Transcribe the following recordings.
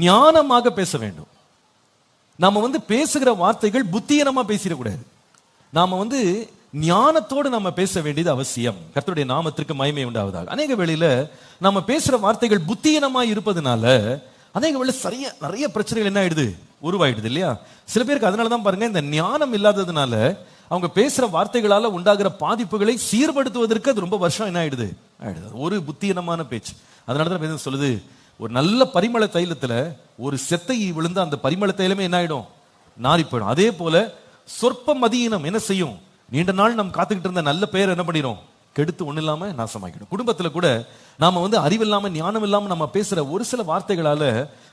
ஞானமாக பேச வேண்டும். நாம வந்து பேசுகிற வார்த்தைகள் புத்தியனமா பேசிடக்கூடாது. நாம வந்து ஞானத்தோடு நம்ம பேச வேண்டியது அவசியம். கர்த்தருடைய நாமத்திற்கு மயமை உண்டாவதாக. அநேக வேளையில நம்ம பேசுற வார்த்தைகள் புத்தியனமா இருப்பதனால அநேக வேளை சரியா நிறைய பிரச்சனைகள் என்ன ஆயிடுது? உருவாயிடுது இல்லையா? சில பேருக்கு அதனால தான் பாருங்க இந்த ஞானம் இல்லாததுனால அவங்க பேசுற வார்த்தைகளால உண்டாகிற பாதிப்புகளை சீர்படுத்துவதற்கு அது ரொம்ப வருஷம் என்ன ஆயிடுது? ஆயிடுது. ஒரு புத்தியனமான பேச்சு. அதனால தான் சொல்லுது ஒரு நல்ல பரிமள தைலத்தில் ஒரு செத்தை விழுந்து அந்த பரிமள தைலமே என்ன ஆகிடும் நாரி போயிடும். அதே போல சொற்ப மதியினம் என்ன செய்யும்? நீண்ட நாள் நம்ம காத்துக்கிட்டு இருந்த நல்ல பெயர் என்ன பண்ணிடும் கெடுத்து ஒண்ணு இல்லாம நாசமாக்கிடும். குடும்பத்துல கூட நாம வந்து அறிவில்லாம ஞானம் இல்லாம நம்ம பேசுற ஒரு சில வார்த்தைகளால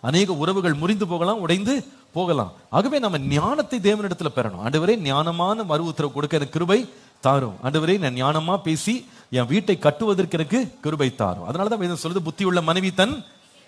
அநேக உறவுகள் முறிந்து போகலாம் உடைந்து போகலாம். ஆகவே நம்ம ஞானத்தை தேவனிடத்துல பெறணும். ஆண்டவரே ஞானமான மறு உத்தரவு கொடுக்க எனக்கு கிருபை தாரும். ஆண்டவரே நான் ஞானமா பேசி என் வீட்டை கட்டுவதற்கு எனக்கு கிருபை தாரும். அதனாலதான் வேதம் சொல்லுது புத்தியுள்ள மனைவி தன்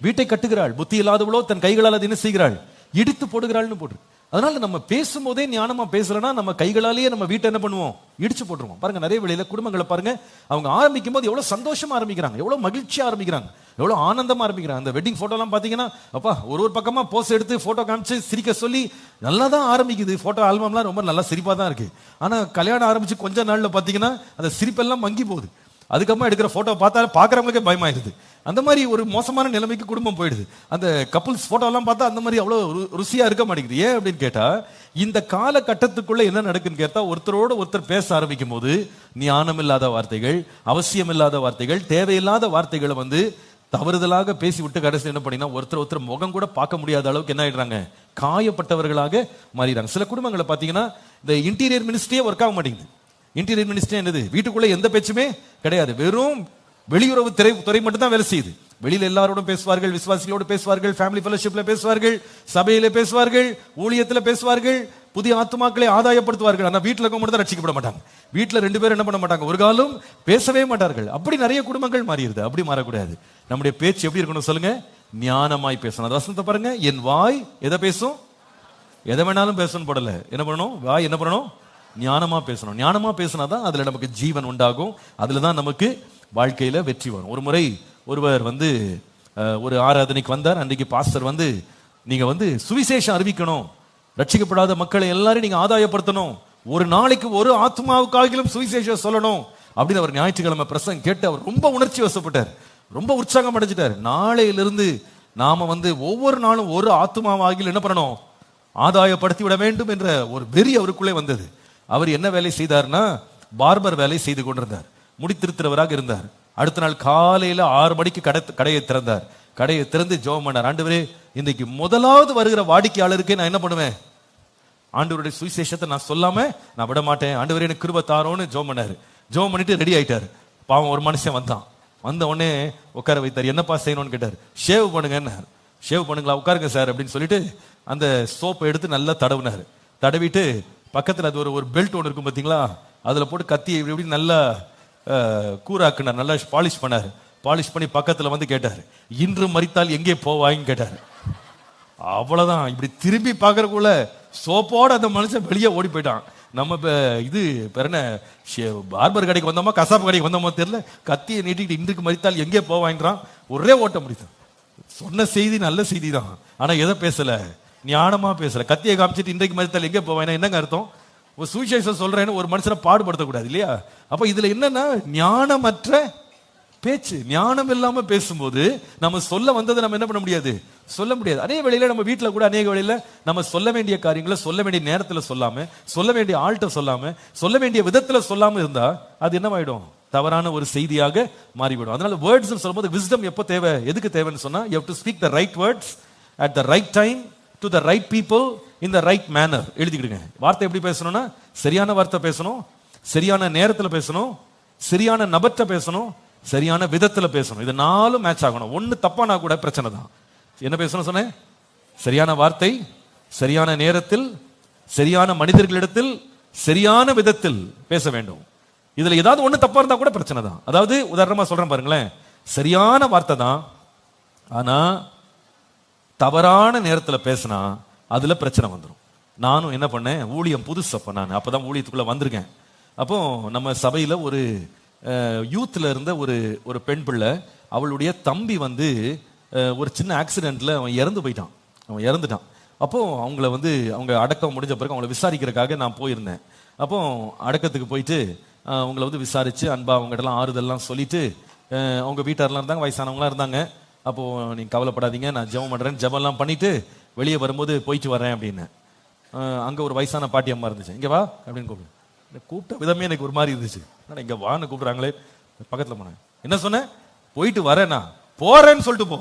வீட்டை கட்டுகிறாள் புத்தி இல்லாதவளோ தன் கைகளால் அது என்ன செய்கிறாள்? இடித்து போடுகிறாள்னு போட்டு. அதனால நம்ம பேசும்போதே ஞானமா பேசலன்னா நம்ம கைகளாலேயே நம்ம வீட்டை என்ன பண்ணுவோம்? இடிச்சு போட்டுருவோம். பாருங்க நிறைய வேளையில குடும்பங்களை பாருங்க அவங்க ஆரம்பிக்கும் போது எவ்வளவு சந்தோஷமா ஆரம்பிக்கிறாங்க எவ்வளவு மகிழ்ச்சியா ஆரம்பிக்கிறாங்க எவ்வளவு ஆனந்தமா ஆரம்பிக்கிறாங்க. அந்த வெட்டிங் போட்டோ எல்லாம் பாத்தீங்கன்னா அப்பா ஒரு ஒரு பக்கமா போஸ் எடுத்து போட்டோ காமிச்சு சிரிக்க சொல்லி நல்லா தான் ஆரம்பிக்குது. போட்டோ ஆல்பம்லாம் ரொம்ப நல்லா சிரிப்பா தான் இருக்கு. ஆனா கல்யாணம் ஆரம்பிச்சு கொஞ்ச நாள்ல பாத்தீங்கன்னா அந்த சிரிப்பெல்லாம் மங்கி போகுது. அதுக்கப்புறமா எடுக்கிற ஃபோட்டோ பார்த்தா பார்க்குறவங்களுக்கே பயமாயிருது. அந்த மாதிரி ஒரு மோசமான நிலைமைக்கு குடும்பம் போயிடுது. அந்த கப்புள்ஸ் ஃபோட்டோலாம் பார்த்தா அந்த மாதிரி அவ்வளோ ரு- இருக்க மாட்டேங்குது. ஏன் அப்படின்னு கேட்டால் இந்த காலகட்டத்துக்குள்ளே என்ன நடக்குன்னு கேட்டால் ஒருத்தரோட ஒருத்தர் பேச ஆரம்பிக்கும் போது ஞானம் இல்லாத வார்த்தைகள் அவசியம் இல்லாத வார்த்தைகள் தேவையில்லாத வார்த்தைகளை வந்து தவறுதலாக பேசி விட்டு கடைசி என்ன பண்ணினா ஒருத்தர் ஒருத்தர் முகம் கூட பார்க்க முடியாத அளவுக்கு என்ன ஆயிடுறாங்க? காயப்பட்டவர்களாக மாறிடுறாங்க. சில குடும்பங்களை பார்த்தீங்கன்னா இந்த இன்டீரியர் மினிஸ்ட்ரியே ஒர்க் ஆக மாட்டேங்குது. இன்டீரியர் மினிஸ்டர் என்னது? வீட்டுக்குள்ள எந்த பேச்சுமே கிடையாது. வெறும் வெளியுறவு துறை துறை மட்டும் தான் வேலை செய்யுது. வெளியில் எல்லாரோடும் பேசுவார்கள் விசுவாசிகளோடு பேசுவார்கள் ஃபேமிலி ஃபெலோஷிப்ல பேசுவார்கள் சபையில பேசுவார்கள் ஊழியத்துல பேசுவார்கள் புதிய ஆத்மாக்களை ஆதாயப்படுத்துவார்கள். ஆனா வீட்டுல இருக்க மட்டும் தான் ரட்சிக்கப்பட மாட்டாங்க. வீட்டுல ரெண்டு பேரும் என்ன பண்ண மாட்டாங்க? ஒரு காலம் பேசவே மாட்டார்கள். அப்படி நிறைய குடும்பங்கள் மாறிடுது. அப்படி மாறக்கூடாது. நம்முடைய பேச்சு எப்படி இருக்கணும் சொல்லுங்க? ஞானமாய் பேசணும். அது வசனத்தை பாருங்க. என் வாய் எதை பேசும்? எதை வேணாலும் பேசணும் போடல. என்ன பண்ணணும்? வாய் என்ன பண்ணணும்? ஞானமா பேசணும். ஞானமா பேசினாதான் அதுல நமக்கு ஜீவன் உண்டாகும். அதுல தான் நமக்கு வாழ்க்கையில வெற்றி வரும். ஒரு முறை ஒருவர் வந்து ஒரு ஆராதனைக்கு வந்தார். அன்றைக்கு பாஸ்டர் வந்து நீங்க வந்து சுவிசேஷம் அறிவிக்கணும். ரட்சிக்கப்படாத மக்களை எல்லாரையும் நீங்க ஆதாயப்படுத்தணும். ஒரு நாளைக்கு ஒரு ஆத்மாவுக்காகிலும் சுவிசேஷம் சொல்லணும். அப்படின்னு அவர் ஞாயிற்றுக்கிழமை பிரசங்க கேட்டு அவர் ரொம்ப உணர்ச்சி வசப்பட்டார். ரொம்ப உற்சாகம் அடைஞ்சிட்டார். நாளையிலிருந்து நாம வந்து ஒவ்வொரு நாளும் ஒரு ஆத்மாவாகில் என்ன பண்ணணும்? ஆதாயப்படுத்தி விட வேண்டும் என்ற ஒரு வெறி அவருக்குள்ளே வந்தது. அவர் என்ன வேலை செய்தார்னா பார்பர் வேலை செய்து கொண்டிருந்தார். முடித்திருக்கிறவராக இருந்தார். அடுத்த நாள் காலையில் ஆறு மணிக்கு கடை கடையை திறந்தார். கடையை திறந்து ஜோம் பண்ணார். ஆண்டவரே இன்னைக்கு முதலாவது வருகிற வாடிக்கையாளருக்கு நான் என்ன பண்ணுவேன்? ஆண்டவருடைய சுவிசேஷத்தை நான் சொல்லாம நான் விட மாட்டேன். ஆண்டவரே எனக்கு கிருப தாரோன்னு ஜோம் பண்ணாரு. ஜோம் பண்ணிட்டு ரெடி ஆயிட்டாரு. பாவம் ஒரு மனுஷன் வந்தான். வந்த உடனே உட்கார வைத்தார். என்னப்பா செய்யணும்னு கேட்டார். ஷேவ் பண்ணுங்கன்னு. ஷேவ் பண்ணுங்களா? உட்காருங்க சார் அப்படின்னு சொல்லிட்டு அந்த சோப்பை எடுத்து நல்லா தடவினார். தடவிட்டு பக்கத்தில் அது ஒரு ஒரு பெல்ட் ஒன்று இருக்கும் பார்த்தீங்களா அதில் போட்டு கத்தியை இப்படி இப்படி நல்லா கூறாக்குனார் நல்லா பாலிஷ் பண்ணார். பாலிஷ் பண்ணி பக்கத்தில் வந்து கேட்டார். இன்று மறித்தால் எங்கே போவாய்ன்னு கேட்டார். அவ்வளோதான் இப்படி திரும்பி பார்க்குறக்குள்ள சோப்போடு அந்த மனுஷன் வெளியே ஓடி போயிட்டான். நம்ம இப்போ இது பேர் என்ன? ஷே- பார்பர் கடைக்கு வந்தோமா கசாப்பு கடைக்கு வந்தோமா தெரியல. கத்தியை நீட்டிக்கிட்டு இன்றைக்கு மறித்தால் எங்கே போவாயின்றான். ஒரே ஓட்ட முடியும் சொன்ன செய்தி நல்ல செய்தி தான். ஆனால் எதை பேசலை? ஞானமாக பேசுகிற கத்தியை காமிச்சிட்டு இன்றைக்கு மதத்தில் எங்கே போவேன்? என்னங்க அர்த்தம்? ஒரு சுவிசேஷம் சொல்கிறேன்னு ஒரு மனுஷனை பாடுபடுத்தக்கூடாது இல்லையா? அப்போ இதில் என்னென்னா ஞானமற்ற பேச்சு. ஞானம் இல்லாமல் பேசும்போது நம்ம சொல்ல வந்ததை நம்ம என்ன பண்ண முடியாது? சொல்ல முடியாது. அதே வழியில் நம்ம வீட்டில் கூட அநேக வேளையில நம்ம சொல்ல வேண்டிய காரியங்களை சொல்ல வேண்டிய நேரத்தில் சொல்லாமல் சொல்ல வேண்டிய ஆள்கிட்ட சொல்லாமல் சொல்ல வேண்டிய விதத்தில் சொல்லாமல் இருந்தால் அது என்னவாயிடும்? தவறான ஒரு செய்தியாக மாறிவிடும். அதனால வேர்ட்ஸ் சொல்லும்போது விஸ்டம் எப்போ தேவை? எதுக்கு தேவைன்னு சொன்னால் you to speak the right words at the right time to the right people in the right manner எழுதிக்கிடுங்க. வார்த்தை எப்படி பேசணும்னா சரியான வார்த்தை பேசணும் சரியான நேரத்தில் பேசணும் சரியான நபர்கிட்ட பேசணும் சரியான விதத்தில் பேசணும். இது நாலும் மேட்ச் ஆகணும். ஒன்று தப்பானா கூட பிரச்சனை தான். என்ன பேசணும் சொன்னேன்? சரியான வார்த்தை சரியான நேரத்தில் சரியான மனிதர்களிடத்தில் சரியான விதத்தில் பேச வேண்டும். இதில் ஏதாவது ஒன்று தப்பாக இருந்தால் கூட பிரச்சனை தான். அதாவது உதாரணமாக சொல்கிறேன் பாருங்களேன். சரியான வார்த்தை தான். ஆனால் தவறான நேரத்தில் பேசினா அதில் பிரச்சனை வந்துடும் நானும் என்ன பண்ணேன் ஊழியம் புதுசு அப்போ நான். அப்போ தான் ஊழியத்துக்குள்ளே வந்திருக்கேன். அப்போ நம்ம சபையில் ஒரு யூத்தில் இருந்த ஒரு ஒரு பெண் பிள்ளை அவளுடைய தம்பி வந்து ஒரு சின்ன ஆக்சிடெண்ட்டில் அவன் இறந்து போயிட்டான். அவன் இறந்துட்டான். அப்போது அவங்கள வந்து அவங்க அடக்கம் முடிஞ்ச பிறகு அவங்கள விசாரிக்கிறதுக்காக நான் போயிருந்தேன். அப்போ அடக்கத்துக்கு போயிட்டு அவங்கள வந்து விசாரித்து அன்பா அவங்ககிட்டலாம் ஆறுதல்லாம் சொல்லிட்டு அவங்க வீட்டாரெலாம் இருந்தாங்க வயசானவங்களாம் இருந்தாங்க. அப்போது நீங்கள் கவலைப்படாதீங்க நான் ஜெபம் பண்ணுறேன் ஜெபம்லாம் பண்ணிவிட்டு வெளியே வரும்போது போயிட்டு வரேன் அப்படின்னு. அங்கே ஒரு வயசான பாட்டி அம்மா இருந்துச்சு. இங்கே வா அப்படின்னு கூப்பிடு. இந்த கூப்பிட்ட விதமே எனக்கு ஒரு மாதிரி இருந்துச்சு. ஆனால் இங்கே வான்னு கூப்பிட்றாங்களே. பக்கத்தில் போனேன். என்ன சொன்னேன் போயிட்டு வரேண்ணா போகிறேன்னு சொல்லிட்டு போ.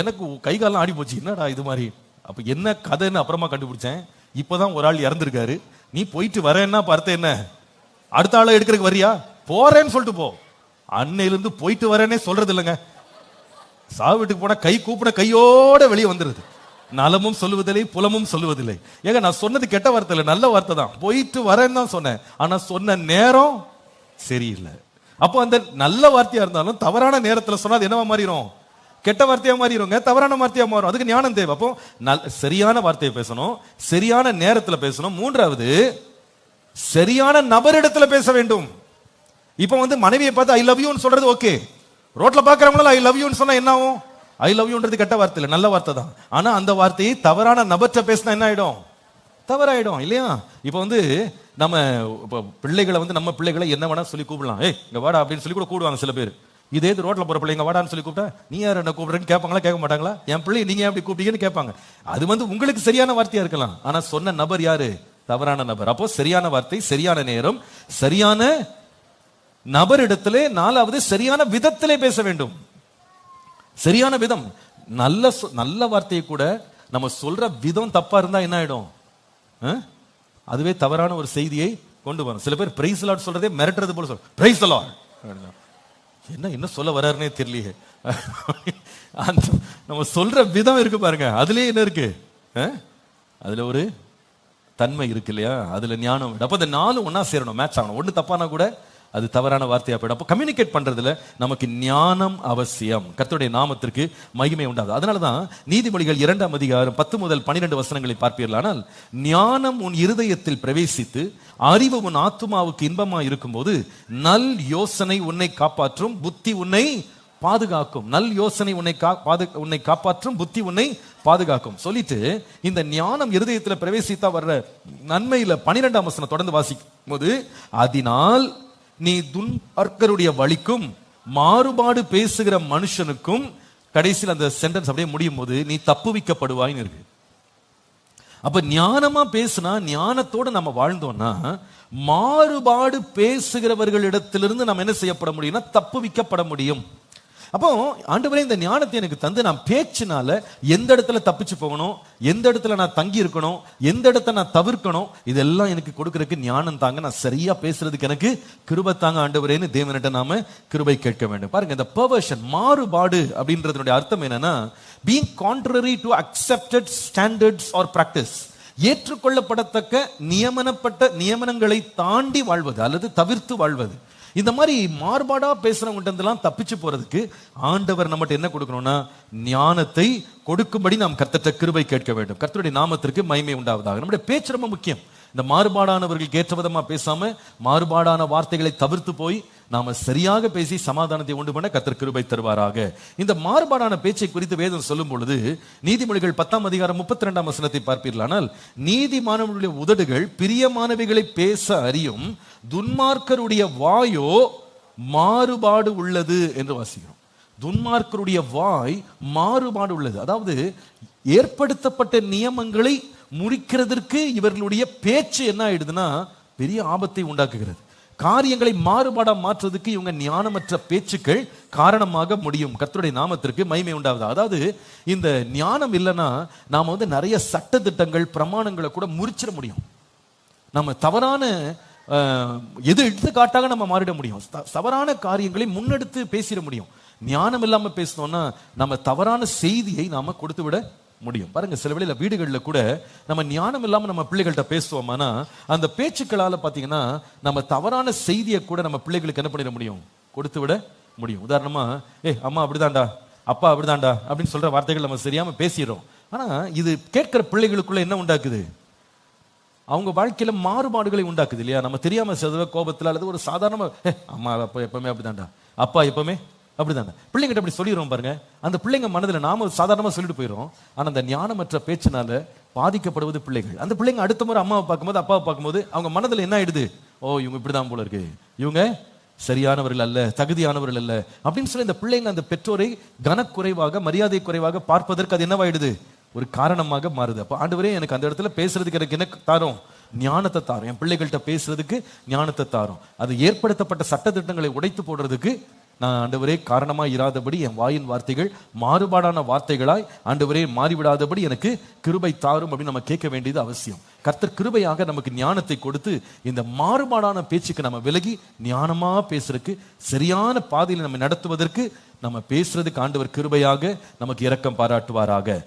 எனக்கு கை காலெல்லாம் ஆடி போச்சு. என்னடா இது மாதிரி? அப்போ என்ன கதைன்னு அப்புறமா கண்டுபிடிச்சேன். இப்பதான் ஒரு ஆள் இறந்துருக்காரு. நீ போயிட்டு வரேன்னா பார்த்த என்ன? அடுத்த ஆளை எடுக்கிறதுக்கு வரியா? போறேன்னு சொல்லிட்டு போ. அன்னையிலேருந்து போயிட்டு வரேனே சொல்றது இல்லைங்க. சாவு வீட்டுக்கு போனா கை கூப்பிட கையோட வெளியே வந்துருது. நலமும் சொல்லுவதில்லை புலமும் சொல்லுவதில்லை. ஏங்க நான் சொன்னது கெட்ட வார்த்தை இல்லை நல்ல வார்த்தை தான். போயிட்டு வரேன்னு தான் சொன்னேன். ஆனா சொன்ன நேரம் சரியில்லை. அப்போ அந்த நல்ல வார்த்தையா இருந்தாலும் தவறான நேரத்தில் சொன்னால் அது என்னவா மாறிடும் கெட்ட வார்த்தையா மாறிடுங்க தவறான வார்த்தையா மாறும். அதுக்கு ஞானம் தேவை. அப்போ நல் சரியான வார்த்தையை பேசணும் சரியான நேரத்தில் பேசணும். மூன்றாவது சரியான நபரிடத்துல பேச வேண்டும். இப்போ வந்து மனைவியை பார்த்து ஐ லவ் யூன்னு சொல்றது ஓகே ரோட்ல பாக்குறவங்கள ஐ லவ் யூன்னு சொன்னா என்ன ஆகும் ஐ லவ் யூன்றது கெட்ட வார்த்தை இல்லை நல்ல வார்த்தை தான். ஆனா அந்த வார்த்தையை தவறான நபர்கிட்ட பேசினா என்ன ஆயிடும்? தவறாயிடும் இல்லையா? இப்போ வந்து நம்ம இப்போ பிள்ளைகளை வந்து நம்ம பிள்ளைகளை என்ன வேணா சொல்லி கூப்பிடலாம். ஏய் இங்க வாடா அப்படின்னு சொல்லி கூட கூடுவாங்க சில பேர். இதே இது ரோட்ல போற பிள்ளைங்க? வாடான்னு சொல்லி கூப்பிட்டா நீ யார் என்ன கூப்பிடுறேன்னு கேட்பாங்களா கேட்க மாட்டாங்களா? என் பிள்ளை நீங்க ஏன் அப்படி கூப்பிட்டீங்கன்னு கேட்பாங்க. அது வந்து உங்களுக்கு சரியான வார்த்தையா இருக்கலாம். ஆனா சொன்ன நபர் யாரு? தவறான நபர். அப்போ சரியான வார்த்தை சரியான நேரம் சரியான நபரிடத்திலே நாலாவது சரியான விதத்திலே பேச வேண்டும். சரியான விதம். நல்ல சொ- நல்ல வார்த்தையை கூட நம்ம சொல்ற விதம் தப்பா இருந்தா என்ன ஆயிடும்? அதுவே தவறான ஒரு செய்தியை கொண்டு வரும். சில பேர் பிரைஸ் லாட் சொல்றதே மிரட்டுறது போல சொல்ற பிரைஸ் லாட் என்ன என்ன சொல்ல வர்றாருன்னே தெரியலையே. அந்த நம்ம சொல்ற விதம் இருக்கு பாருங்க. அதுலயே என்ன இருக்கு? ஆ? அதுல ஒரு தன்மை இருக்கு இல்லையா? அதுல ஞானம். இருக்கு. அப்ப இந்த நாலு ஒன்னா சேரணும். மேட்ச் ஆகணும். ஒன்று தப்பானா கூட அது தவறான வார்த்தையாக போயிடும். அப்போ கம்யூனிகேட் பண்ணுறதுல நமக்கு ஞானம் அவசியம். கர்த்தருடைய நாமத்திற்கு மகிமை உண்டாது அதனாலதான் நீதிமொழிகள் இரண்டாம் அதிகாரம் பத்து முதல் பன்னிரெண்டு வசனங்களை பார்ப்பீர்களானால் ஞானம் உன் இருதயத்தில் பிரவேசித்து அறிவு உன் ஆத்துமாவுக்கு இன்பமாக இருக்கும்போது நல் யோசனை உன்னை காப்பாற்றும் புத்தி உன்னை பாதுகாக்கும். நல் யோசனை உன்னை கா பாது உன்னை காப்பாற்றும் புத்தி உன்னை பாதுகாக்கும். சொல்லிட்டு இந்த ஞானம் இருதயத்தில் பிரவேசித்தா வர்ற நன்மையில் பனிரெண்டாம் வசனம் தொடர்ந்து வாசிக்கும் போது அதனால் நீ துன்பார்க்கருடைய வழிக்கும் மாறுபாடு பேசுகிற மனுஷனுக்கும் கடைசியில் அந்த சென்டென்ஸ் அப்படியே முடியும் போது நீ தப்புவிக்கப்படுவாய்ன்னு இருக்கு. அப்ப ஞானமா பேசுனா ஞானத்தோட நம்ம வாழ்ந்தோம்னா மாறுபாடு பேசுகிறவர்களிடத்திலிருந்து நம்ம என்ன செய்யப்பட முடியும்னா தப்புவிக்கப்பட முடியும். அப்போ ஆண்டவரே இந்த ஞானத்தை எனக்கு தந்து நான் பேச்சினால எந்த இடத்துல தப்பிச்சு போகணும் எந்த இடத்துல நான் தங்கி இருக்கணும் எந்த இடத்த நான் தவிர்க்கணும் இதெல்லாம் எனக்கு கொடுக்கறதுக்கு ஞானம் தாங்க. நான் சரியா பேசுறதுக்கு எனக்கு கிருபை தாங்க ஆண்டவரேன்னு தேவனிட்ட நாம கிருபை கேட்க வேண்டும். பாருங்க இந்த பர்வர்ஷன் மாறுபாடு அப்படின்றதுடைய அர்த்தம் என்னன்னா being contrary to accepted standards or practice ஏற்றுக்கொள்ளப்படத்தக்க நியமனப்பட்ட நியமனங்களை தாண்டி வாழ்வது அல்லது தவிர்த்து வாழ்வது. இந்த மாதிரி மாறுபாடாக பேசுறவங்கிட்ட தப்பிச்சு போகிறதுக்கு ஆண்டவர் நம்மகிட்ட என்ன கொடுக்கணும்னா ஞானத்தை கொடுக்கும்படி நாம் கர்த்தட்ட கிருபை கேட்க வேண்டும். கர்த்தருடைய நாமத்திற்கு மகிமை உண்டாவதாக. நம்முடைய பேச்சு ரொம்ப முக்கியம். இந்த மாறுபாடானவர்களுக்கு ஏற்ற விதமாக பேசாமல் மாறுபாடான வார்த்தைகளை தவிர்த்து போய் நாம சரியாக பேசி சமாதானத்தை உண்டு பண்ண கத்தர் கிருபை தருவாராக. இந்த மாறுபாடான பேச்சை குறித்து வேதம் சொல்லும் பொழுது நீதிமொழிகள் பத்தாம் அதிகாரம் முப்பத்தி ரெண்டாம் வசனத்தை பார்ப்பீர்களானால் நீதிமானவர்களுடைய உதடுகள் பிரியமானவைகளை பேச அறியும் துன்மார்க்கருடைய வாயோ மாறுபாடு உள்ளது என்று வாசிக்கிறோம். துன்மார்க்கருடைய வாய் மாறுபாடு உள்ளது. அதாவது ஏற்படுத்தப்பட்ட நியமங்களை முடிக்கிறதற்கு இவர்களுடைய பேச்சு என்ன ஆயிடுதுன்னா பெரிய ஆபத்தை உண்டாக்குகிறது. காரியங்களை மாறுபாடா மாற்றுறதுக்கு இவங்க ஞானமற்ற பேச்சுக்கள் காரணமாக முடியும். கர்த்தருடைய நாமத்திற்கு மகிமை உண்டாகுது. அதாவது இந்த ஞானம் இல்லைன்னா நாம் வந்து நிறைய சட்ட திட்டங்கள் பிரமாணங்களை கூட முறிச்சிட முடியும். நம்ம தவறான எது எடுத்துக்காட்டாக நம்ம மாறிட முடியும். த- தவறான காரியங்களை முன்னெடுத்து பேசிட முடியும். ஞானம் இல்லாமல் பேசினோம்னா நம்ம தவறான செய்தியை நாம கொடுத்து விட முடியும். பாருங்க சில வேளையில் வீடுகளில் கூட நம்ம ஞானம் இல்லாமல் நம்ம பிள்ளைகள்கிட்ட பேசுவோமானா அந்த பேச்சுக்களால் பார்த்தீங்கன்னா நம்ம தவறான செய்தியை கூட நம்ம பிள்ளைகளுக்கு என்ன பண்ணிட முடியும்? கொடுத்து விட முடியும். உதாரணமா ஏ அம்மா அப்படிதான்டா அப்பா அப்படிதான்டா அப்படின்னு சொல்ற வார்த்தைகள் நம்ம சரியாம பேசிடுறோம். ஆனா இது கேட்கிற பிள்ளைகளுக்குள்ள என்ன உண்டாக்குது? அவங்க வாழ்க்கையில மாறுபாடுகளை உண்டாக்குது இல்லையா? நம்ம தெரியாம செதுவ கோபத்தில் அல்லது ஒரு சாதாரண "ஏ, அம்மா அப்பா எப்பவுமே அப்படிதான்டா அப்பா எப்பவுமே அப்படிதானே? பிள்ளைங்கிட்ட அப்படி சொல்லிடுறோம் பாருங்க. அந்த பிள்ளைங்க மனதில் நாம சாதாரணமாக சொல்லிட்டு போயிடும் ஆனால் அந்த ஞானமற்ற பேச்சினால பாதிக்கப்படுவது பிள்ளைகள். அந்த பிள்ளைங்க அடுத்த முறை அம்மாவை பார்க்கும்போது அப்பாவை பார்க்கும்போது அவங்க மனதில் என்ன ஆயிடுது? ஓ இவங்க இப்படிதான் போல இருக்கு. இவங்க சரியானவர்கள் அல்ல தகுதியானவர்கள் அல்ல அப்படின்னு சொல்லி இந்த பிள்ளைங்க அந்த பெற்றோரை கனக்குறைவாக மரியாதை குறைவாக பார்ப்பதற்கு அது என்னவாயிடுது? ஒரு காரணமாக மாறுது. அப்போ ஆண்டவரே எனக்கு அந்த இடத்துல பேசுறதுக்கு எனக்கு என்ன தாரும்? ஞானத்தை தாரும். என் பிள்ளைகள்கிட்ட பேசுறதுக்கு ஞானத்தை தாரும். அது ஏற்படுத்தப்பட்ட சட்டத்திட்டங்களை உடைத்து போடுறதுக்கு நான் ஆண்டவரே காரணமா இராதபடி என் வாயின் வார்த்தைகள் மாறுபாடான வார்த்தைகளாய் ஆண்டவரே மாறிவிடாதபடி எனக்கு கிருபை தாரும் அப்படின்னு நம்ம கேட்க வேண்டியது அவசியம். கர்த்தர் கிருபையாக நமக்கு ஞானத்தை கொடுத்து இந்த மாறுபாடான பேச்சுக்கு நம்ம விலகி ஞானமா பேசுறதுக்கு சரியான பாதையில் நம்ம நடத்துவதற்கு நம்ம பேசுறதுக்கு ஆண்டவர் கிருபையாக நமக்கு இரக்கம் பாராட்டுவாராக.